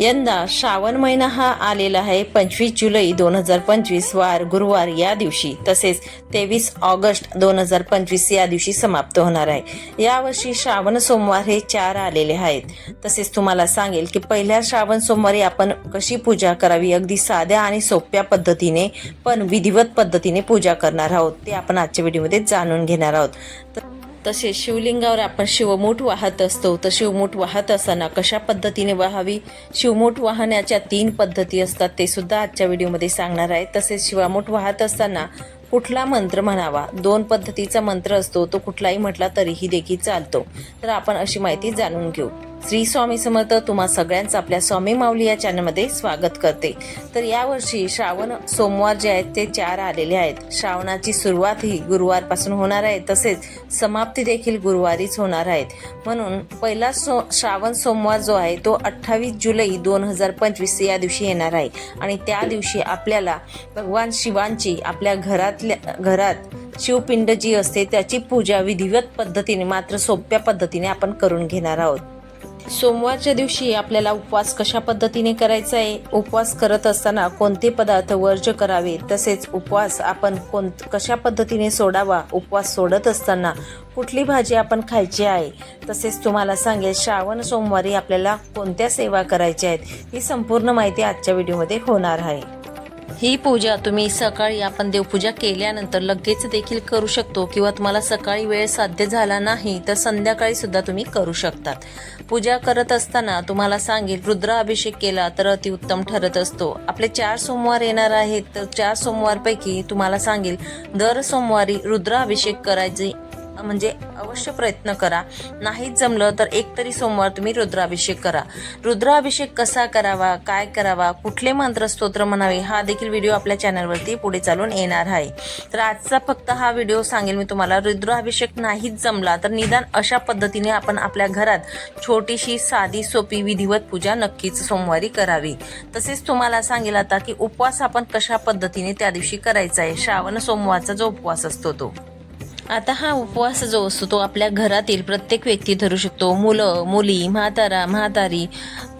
यंदा श्रावण महिना हा आलेला आहे. पंचवीस जुलै दोन हजार पंचवीस वार गुरुवार या दिवशी. तसेच तेवीस ऑगस्ट दोन हजार पंचवीस या दिवशी समाप्त होणार आहे. यावर्षी श्रावण सोमवार हे चार आलेले आहेत. तसेच तुम्हाला सांगेल की पहिल्या श्रावण सोमवारी आपण कशी पूजा करावी? अगदी साध्या आणि सोप्या पद्धतीने पण विधिवत पद्धतीने पूजा करणार आहोत. ते आपण आजच्या व्हिडिओमध्ये जाणून घेणार आहोत. तर तसेच शिवलिंगावर आपण शिवमूठ वाहत असतो. तर शिवमूठ वाहत असताना कशा पद्धतीने वाहावी? शिवमूठ वाहण्याच्या तीन पद्धती असतात ते सुद्धा आजच्या व्हिडिओमध्ये सांगणार आहे. तसेच शिवामूठ वाहत असताना कुठला मंत्र म्हणावा? दोन पद्धतीचा मंत्र असतो तो कुठलाही म्हटला तरीही देखील चालतो. तर आपण अशी माहिती जाणून घेऊ. श्री स्वामी समर्थ तुम्हा सगळ्यांचं आपल्या स्वामी माऊली या चॅनलमध्ये स्वागत करते. तर यावर्षी श्रावण सोमवार जे आहेत ते चार आलेले आहेत. श्रावणाची सुरुवात ही गुरुवारपासून होणार आहे. तसेच समाप्ती देखील गुरुवारीच होणार आहेत म्हणून पहिला सो श्रावण सोमवार जो आहे तो अठ्ठावीस जुलै दोन हजार पंचवीस या दिवशी येणार आहे. आणि त्या दिवशी आपल्याला भगवान शिवांची आपल्या घरातल्या घरात शिवपिंड जी असते त्याची पूजा विधिवत पद्धतीने मात्र सोप्या पद्धतीने आपण करून घेणार आहोत. सोमवारच्या दिवशी आपल्याला उपवास कशा पद्धतीने करायचा आहे? उपवास करत असताना कोणते पदार्थ वर्ज करावे? तसेच उपवास आपण कोण कशा पद्धतीने सोडावा? उपवास सोडत असताना कुठली भाजी आपण खायची आहे? तसेच तुम्हाला सांगेल श्रावण सोमवारी आपल्याला कोणत्या सेवा करायच्या आहेत? ही संपूर्ण माहिती आजच्या व्हिडिओमध्ये होणार आहे. ही पूजा तुम्ही सकाळी आपण देवपूजा केल्यानंतर लगेच देखील करू शकतो किंवा तुम्हाला सकाळी वेळ साध्य झाला नाही तर संध्याकाळी सुद्धा तुम्ही करू शकतात. पूजा करत असताना तुम्हाला सांगेल रुद्राभिषेक केला तर अतिउत्तम ठरत असतो. आपले चार सोमवार येणार आहेत तर चार सोमवारपैकी तुम्हाला सांगेल दर सोमवारी रुद्राभिषेक करायचे म्हणजे अवश्य प्रयत्न करा. नाहीच जमलं तर एक तरी सोमवार तुम्ही रुद्राभिषेक करा. रुद्राभिषेक कसा करावा काय करावा कुठले मंत्र स्तोत्र म्हणावे हा देखील व्हिडिओ आपल्या चॅनलवरती पुढे चालून येणार आहे. तर आजचा फक्त हा व्हिडिओ सांगेल मी तुम्हाला रुद्राभिषेक नाहीच जमला तर निदान अशा पद्धतीने आपण आपल्या घरात छोटीशी साधी सोपी विधिवत पूजा नक्कीच सोमवारी करावी. तसेच तुम्हाला सांगेल आता की उपवास आपण कशा पद्धतीने त्या दिवशी करायचा आहे. श्रावण सोमवारचा जो उपवास असतो तो. आता हा उपवास जो असतो तो आपल्या घरातील प्रत्येक व्यक्ती धरू शकतो. मुलं मुली म्हातारा म्हातारी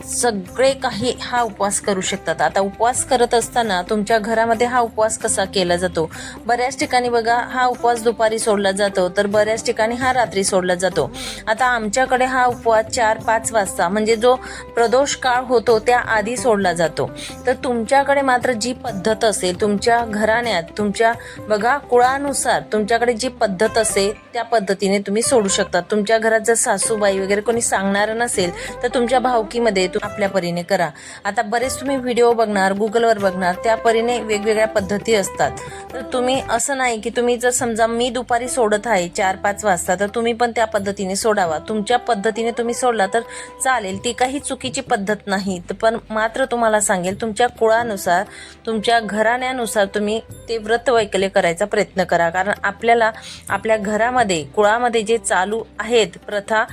सगळे काही हा उपवास करू शकतात. आता उपवास करत असताना तुमच्या घरामध्ये हा उपवास कसा केला जातो? बऱ्याच ठिकाणी बघा हा उपवास दुपारी सोडला जातो तर बऱ्याच ठिकाणी हा रात्री सोडला जातो. आता आमच्याकडे हा उपवास चार पाच वाजता म्हणजे जो प्रदोष काळ होतो त्या आधी सोडला जातो. तर तुमच्याकडे मात्र जी पद्धत असेल तुमच्या घराण्यात तुमच्या बघा कुळानुसार तुमच्याकडे जी पद्धत पद्धत असेल त्या पद्धतीने तुम्ही सोडू शकता. तुमच्या घरात जर सासूबाई वगैरे कोणी सांगणार नसेल तर तुमच्या भावकीमध्ये तू आपल्या परीने करा. आता बरेच तुम्ही व्हिडिओ बघणार गुगलवर बघणार त्या परीने वेगवेगळ्या पद्धती असतात. तर तुम्ही असं नाही की तुम्ही जर समजा मी दुपारी सोडत आहे चार पाच वाजता तर तुम्ही पण त्या पद्धतीने सोडावा. तुमच्या पद्धतीने तुम्ही सोडला तर चालेल ती काही चुकीची पद्धत नाही. तर पण मात्र तुम्हाला सांगेल तुमच्या कुळानुसार तुमच्या घराण्यानुसार तुम्ही ते व्रत वैकल्य करायचा प्रयत्न करा. कारण आपल्याला आपल्या घरामध्ये कुळामध्ये जे चालू आहेत प्रथा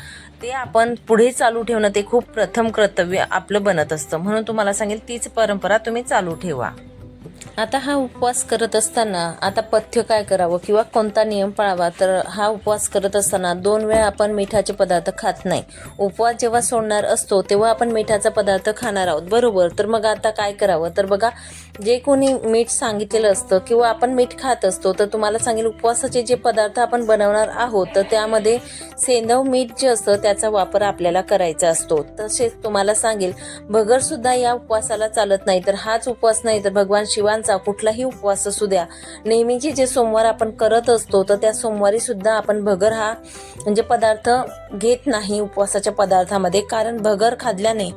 ते आपण पुढे चालू ठेवणं ते खूप प्रथम कर्तव्य आपलं बनत असतं. म्हणून तुम्हाला सांगेल तीच परंपरा तुम्ही चालू ठेवा. आता हा उपवास करत असताना आता पथ्य काय करावं किंवा कोणता नियम पाळावा? तर हा उपवास करत असताना दोन वेळा आपण मिठाचे पदार्थ खात नाही. उपवास जेव्हा सोडणार असतो तेव्हा आपण मिठाचा पदार्थ खाणार आहोत. बरोबर? तर मग आता काय करावं? तर बघा जे कोणी मीठ सांगितलेलं असतं किंवा आपण मीठ खात असतो तर तुम्हाला सांगेल उपवासाचे जे पदार्थ आपण बनवणार आहोत तर त्यामध्ये सेंदव मीठ जे असतं त्याचा वापर आपल्याला करायचा असतो. तसेच तुम्हाला सांगेल भगर सुद्धा या उपवासाला चालत नाही. तर हाच उपवास नाही तर भगवान शिवांचा कुठलाही उपवास असू द्या. नेहमीचे जे सोमवार आपण करत असतो तर त्या सोमवारी सुद्धा आपण भगर हा म्हणजे पदार्थ घेत नाही उपवासाच्या पदार्थामध्ये. कारण भगर खाल्ल्याने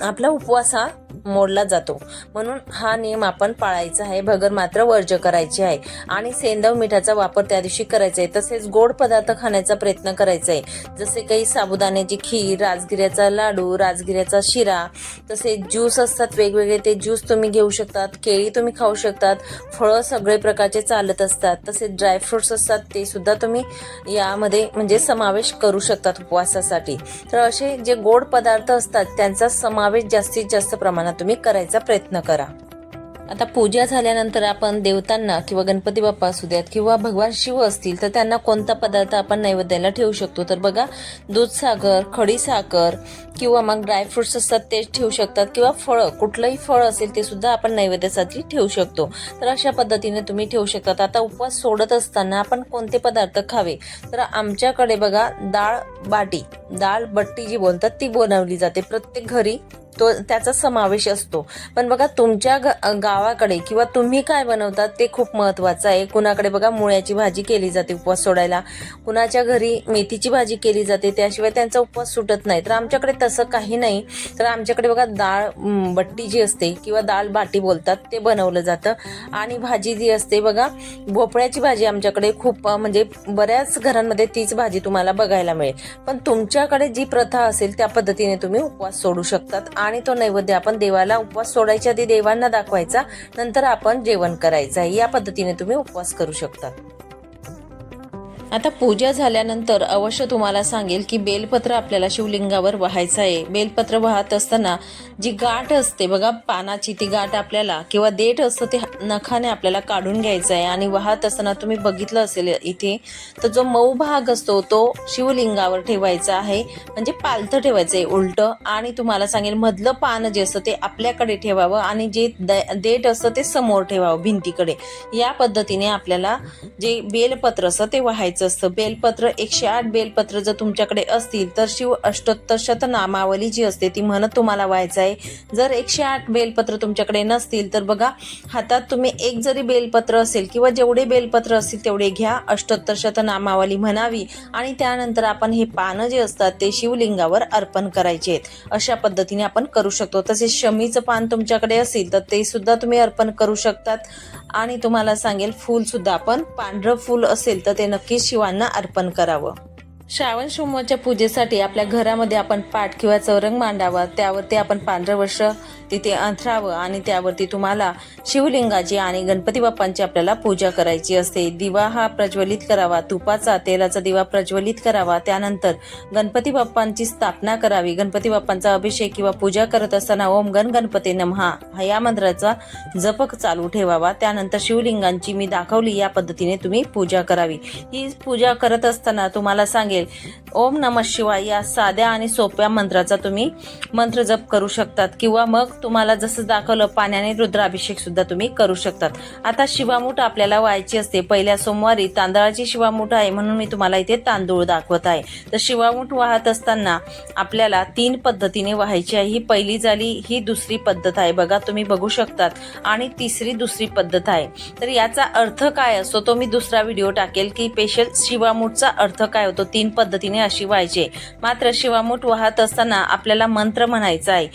आपला उपवास हा मोडला जातो. म्हणून हा नियम आपण पाळायचा आहे. भगर मात्र वर्ज करायची आहे. आणि सेंदव मिठाचा वापर त्या दिवशी करायचा आहे. तसेच गोड पदार्थ खाण्याचा प्रयत्न करायचा आहे. जसे काही साबुदाण्याची खीर राजगिऱ्याचा लाडू राजगिऱ्याचा शिरा तसेच ज्यूस असतात वेगवेगळे. ते ज्यूस तुम्ही घेऊ शकतात केळी तुम्ही खाऊ शकतात फळं सगळे प्रकारचे चालत असतात. तसेच ड्रायफ्रुट्स असतात ते सुद्धा तुम्ही यामध्ये म्हणजे समावेश करू शकतात उपवासासाठी. तर असे जे गोड पदार्थ असतात त्यांचा समावेश जास्तीत जास्त प्रमाणात तुम्ही करायचा प्रयत्न करा. आता पूजा झाल्यानंतर आपण देवतांना किंवा गणपती बाप्पा असू द्यात किंवा भगवान शिव असतील तर त्यांना कोणता पदार्थ आपण नैवेद्याला ठेवू शकतो? तर बघा दूध साखर खडी साखर किंवा मग ड्रायफ्रुट्स असतात ते ठेवू शकतात किंवा फळं कुठलंही फळ असेल ते सुद्धा आपण नैवेद्यासाठी ठेवू शकतो. तर अशा पद्धतीने तुम्ही ठेवू शकतात. आता उपवास सोडत असताना आपण कोणते पदार्थ खावे? तर आमच्याकडे बघा डाळ बाटी डाळ बट्टी जी बोलतात ती बनवली जाते प्रत्येक घरी. तो त्याचा समावेश असतो. पण बघा तुमच्या गावाकडे किंवा तुम्ही काय बनवतात ते खूप महत्त्वाचं आहे. कुणाकडे बघा मुळ्याची भाजी केली जाते उपवास सोडायला. कुणाच्या घरी मेथीची भाजी केली जाते त्याशिवाय त्यांचा उपवास सुटत नाही. तर आमच्याकडे तसं काही नाही. तर आमच्याकडे बघा डाळ बट्टी जी असते किंवा डाळ बाटी बोलतात ते बनवलं जातं. आणि भाजी जी असते बघा भोपळ्याची भाजी आमच्याकडे खूप म्हणजे बऱ्याच घरांमध्ये तीच भाजी तुम्हाला बघायला मिळेल. पण तुमच्याकडे जी प्रथा असेल त्या पद्धतीने तुम्ही उपवास सोडू शकतात. आणि तो नैवेद्य आपण देवाला उपवास सोडायच्या आधी देवांना दाखवायचा नंतर आपण जेवण करायचं आहे. या पद्धतीने तुम्ही उपवास करू शकता. आता पूजा झाल्यानंतर अवश्य तुम्हाला सांगेल की बेलपत्र आपल्याला शिवलिंगावर वाहायचं आहे. बेलपत्र वाहत असताना जी गाठ असते बघा पानाची ती गाठ आपल्याला किंवा देठ असतं ते नखाने आपल्याला काढून घ्यायचं आहे. आणि वाहत असताना तुम्ही बघितलं असेल इथे तर जो मऊ भाग असतो तो शिवलिंगावर ठेवायचा आहे. म्हणजे पालथं ठेवायचं आहे उलटं. आणि तुम्हाला सांगेल मधलं पान जे असतं ते आपल्याकडे ठेवावं आणि जे द- देठ असतं ते समोर ठेवावं भिंतीकडे. या पद्धतीने आपल्याला जे बेलपत्र असतं ते व्हायचं असतं. बेलपत्र एकशे आठ बेलपत्र जर तुमच्याकडे असतील तर शिव अष्टोत्तर शतनामावली जी असते ती म्हणत तुम्हाला व्हायचं आहे. जर एकशे आठ बेलपत्र तुमच्याकडे नसतील तर बघा हातात तुम्ही एक जरी बेलपत्र असेल किंवा जेवढे बेलपत्र असतील तेवढे घ्या. अष्टोत्तर शतनामावली म्हणावी. आणि त्यानंतर आपण हे पानं जे असतात ते शिवलिंगावर अर्पण करायचे आहेत. अशा पद्धतीने आपण करू शकतो. तसेच शमीचं पान तुमच्याकडे असेल तर ते सुद्धा तुम्ही अर्पण करू शकतात. आणि तुम्हाला सांगेल फूल सुद्धा आपण पांढरं फूल असेल तर ते नक्कीच शिवांना अर्पण करावं. श्रावण सोमवारच्या पूजेसाठी आपल्या घरामध्ये आपण पाठ किंवा चौरंग मांडावा. त्यावरती आपण पांढरं वर्ष तिथे अंथरावं आणि त्यावरती तुम्हाला शिवलिंगाची आणि गणपती बाप्पांची आपल्याला पूजा करायची असते. दिवा हा प्रज्वलित करावा तुपाचा तेलाचा दिवा प्रज्वलित करावा त्यानंतर गणपती बाप्पांची स्थापना करावी. गणपती बाप्पांचा अभिषेक किंवा पूजा करत असताना ओम गण गणपती नमहा. या मंत्राचा जपक चालू ठेवावा. त्यानंतर शिवलिंगांची मी दाखवली या पद्धतीने तुम्ही पूजा करावी. ही पूजा करत असताना तुम्हाला सांगेल ओम नम शिवाय या साध्या आणि सोप्या मंत्राचा तुम्ही मंत्र जप करू शकतात. किंवा मग तुम्हाला जसं दाखवलं पाण्याने रुद्राभिषेक सुद्धा तुम्ही करू शकतात. आता शिवामूठ आपल्याला व्हायची असते. पहिल्या सोमवारी तांदळाची शिवामूठ आहे म्हणून मी तुम्हाला इथे तांदूळ दाखवत आहे. तर शिवामूठ वाहत असताना आपल्याला तीन पद्धतीने व्हायची आहे. ही पहिली झाली ही दुसरी पद्धत आहे. बघा तुम्ही बघू शकतात. आणि तिसरी दुसरी पद्धत आहे. तर याचा अर्थ काय असतो तो मी दुसरा व्हिडिओ टाकेल की स्पेशल शिवामूठचा अर्थ काय होतो. तीन पद्धतीने अशी व्हायचे मात्र शिवामूठ वाहत असताना आपल्याला मंत्र म्हणायचा आहे.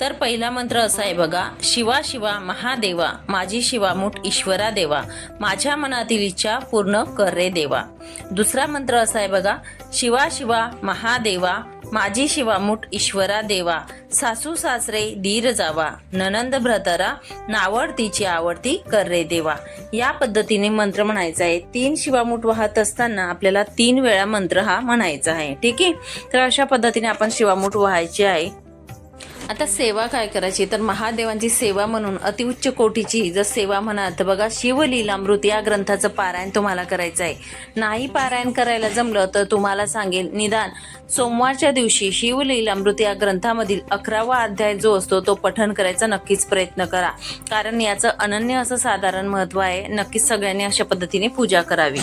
तर पहिला मंत्र असा आहे बघा शिवा शिवा महादेवा माझी शिवामूठ ईश्वरा देवा माझ्या मनातील इच्छा पूर्ण कर रे देवा. दुसरा मंत्र असा आहे बघा शिवा शिवा महादेवा माझी शिवामूठ ईश्वरा देवा सासू सासरे धीर जावा ननंद भ्रतरा नावडतीची आवडती कर रे देवा. या पद्धतीने मंत्र म्हणायचा आहे. तीन शिवामूठ वाहत असताना आपल्याला तीन वेळा मंत्र हा म्हणायचा आहे. ठीक आहे? तर अशा पद्धतीने आपण शिवामूठ व्हायची आहे. आता सेवा काय करायची? तर महादेवांची सेवा म्हणून अतिउच्च कोटीची जर सेवा म्हणा तर बघा शिवलीलामृत या ग्रंथाचं पारायण तुम्हाला करायचं आहे नाही पारायण करायला जमलं तर तुम्हाला सांगेल निदान सोमवारच्या दिवशी शिवलीलामृत या ग्रंथामधील अकरावा अध्याय जो असतो तो पठण करायचा. नक्कीच प्रयत्न करा. कारण याचं अनन्य असं साधारण महत्त्व आहे. नक्कीच सगळ्यांनी अशा पद्धतीने पूजा करावी.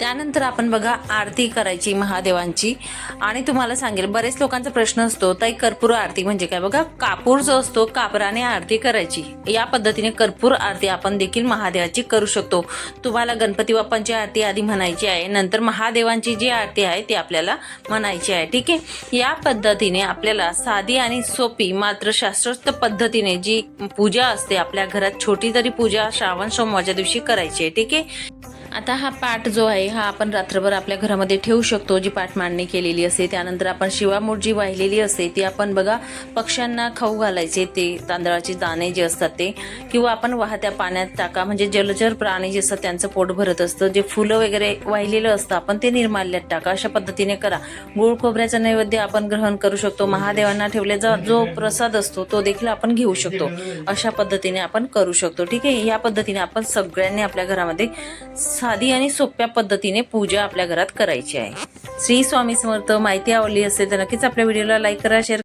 त्यानंतर आपण बघा आरती करायची महादेवांची. आणि तुम्हाला सांगेल बरेच लोकांचा प्रश्न असतो ताई कर्पूर आरती म्हणजे काय? बघा कापूर जो असतो कापराने आरती करायची. या पद्धतीने कर्पूर आरती आपण देखील महादेवाची करू शकतो. तुम्हाला गणपती बाप्पांची आरती आधी म्हणायची आहे नंतर महादेवांची जी आरती आहे ती आपल्याला म्हणायची आहे ठीक आहे? या पद्धतीने आपल्याला साधी आणि सोपी मात्र शास्त्रोक्त पद्धतीने जी पूजा असते आपल्या घरात छोटी तरी पूजा श्रावण सोमवारच्या दिवशी करायची आहे ठीक आहे? आता हा पाठ जो आहे हा आपण रात्रभर आपल्या घरामध्ये ठेवू शकतो जी पाठ मांडणी केलेली असते. त्यानंतर आपण शिवामूठ जी वाहिलेली असते. ती आपण बघा पक्ष्यांना खाऊ घालायचे ते तांदळाचे दाणे जे असतात ते किंवा आपण वाहत्या पाण्यात टाका. म्हणजे जलचर प्राणी जे असतात त्यांचं पोट भरत असतं. जे फुलं वगैरे वाहिलेलं असतं आपण ते निर्माल्यात टाका. अशा पद्धतीने करा. गुळ खोबऱ्याचं नैवेद्य आपण ग्रहण करू शकतो. महादेवांना ठेवल्याचा जो प्रसाद असतो तो देखील आपण घेऊ शकतो. अशा पद्धतीने आपण करू शकतो. ठीक आहे? या पद्धतीने आपण सगळ्यांनी आपल्या घरामध्ये साधी आणि सोप्या पद्धतीने पूजा आपल्या घरात करायची आहे. श्री स्वामी समर्थ माहिती आवडली असेल तर नक्कीच आपल्या व्हिडिओला लाईक करा शेअर